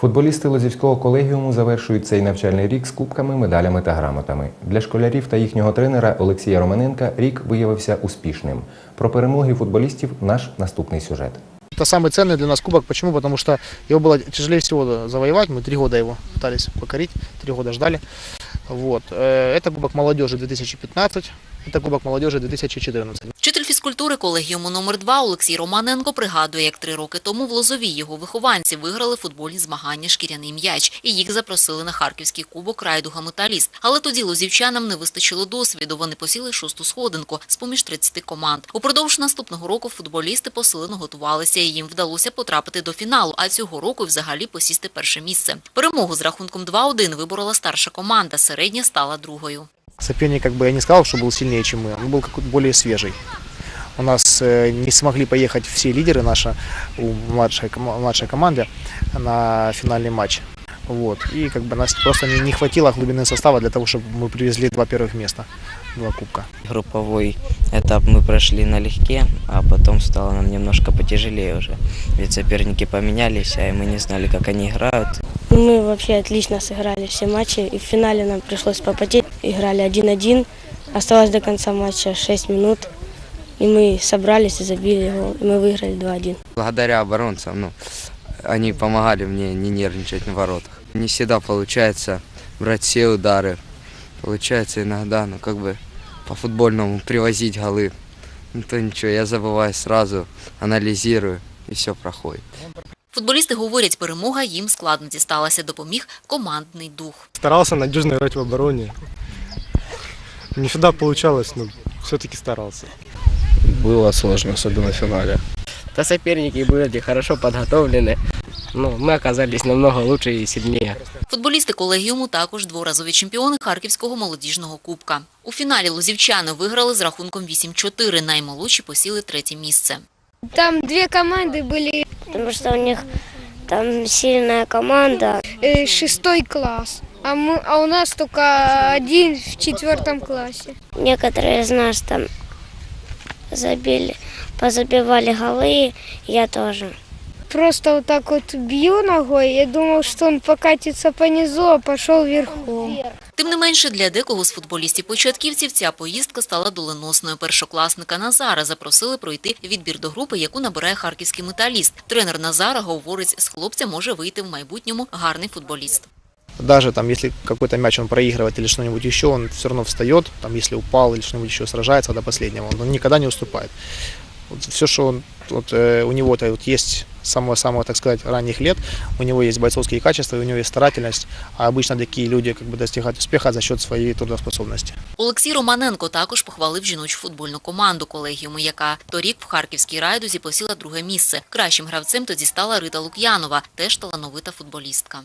Футболісти Лозівського колегіуму завершують цей навчальний рік з кубками, медалями та грамотами. Для школярів та їхнього тренера Олексія Романенка рік виявився успішним. Про перемоги футболістів наш наступний сюжет. Это самый ценный для нас кубок. Почему? Потому что его было тяжелее всего завоевать. Мы три года его пытались покорить, три года ждали. Вот. Э, Это кубок молодежи 2015, это кубок молодежи 2014. Вчитель фізкультури колегіуму номер 2 Олексій Романенко пригадує, як три роки тому в Лозовій його вихованці виграли футбольні змагання «Шкіряний м'яч» і їх запросили на Харківський кубок райдуга «Металіст». Але тоді лозівчанам не вистачило досвіду, вони посіли шосту сходинку з-поміж 30 команд. Упродовж наступного року футболісти посилено готувалися і їм вдалося потрапити до фіналу, а цього року взагалі посісти перше місце. Перемогу з рахунком 2-1 виборола старша команда, середня стала другою. Соперник, как бы я не сказал, что был сильнее, чем мы. Он был какой-то более свежий. У нас э, не смогли поехать все лидеры наши у младшей, младшей команды на финальный матч. Вот. И как бы нас просто не, не хватило глубины состава для того, чтобы мы привезли два первых места, два кубка. Групповой этап мы прошли налегке, а потом стало нам немножко потяжелее уже. Ведь соперники поменялись, а мы не знали, как они играют. Мы вообще отлично сыграли все матчи, и в финале нам пришлось попотеть. Играли 1-1, осталось до конца матча 6 минут, и мы собрались и забили гол, и мы выиграли 2-1. благодаря оборонцам, ну, они помогали мне не нервничать на воротах. Не всегда получается брать все удары. Получается иногда, ну, как бы по-футбольному привозить голы. Ну, то ничего, я забываю сразу, анализирую, и все проходит. Футболісти говорять, перемога їм складно дісталася, допоміг командний дух. Старался надежно играть в обороне. Не всегда получалось, но все-таки старался. Было сложно, особенно в финале. Да соперники были хорошо подготовлены. Ну, мы оказались намного лучше и сильнее. Футболісти колегіуму також дворазові чемпіони Харківського молодіжного кубка. У фіналі лозівчани виграли з рахунком 8-4, наймолодші посіли третє місце. Там две команды были, Потому что у них там сильная команда. э, шестой класс, а, мы, а у нас только один в четвертом классе. Некоторые из нас там забили, позабивали голы, я тоже. Просто вот так вот бью ногой, я думал, что он покатится по низу, а пошел верхом. Тим не менше, для декого з футболістів-початківців ця поїздка стала доленосною. Першокласника Назара запросили пройти відбір до групи, яку набирає харківський металіст. Тренер Назара говорить, з хлопця може вийти в майбутньому гарний футболіст. Даже там, если какой-то мяч он проигрывает или что-нибудь еще, он все равно встает, там, если упал или что-нибудь еще сражается до последнего, он никогда не уступает. Вот все, что он, вот, э, у него-то вот есть с самого-самого, так сказать, ранних лет, у него есть бойцовские качества, и у него есть старательность, а обычно такие люди как бы достигают успеха за счет своей трудоспособности. Олексій Романенко також похвалив жіночу футбольну команду колегіуму, яка торік в Харківській райдузі посіла друге місце. Кращим гравцем тоді стала Рита Лук'янова, теж талановита футболістка.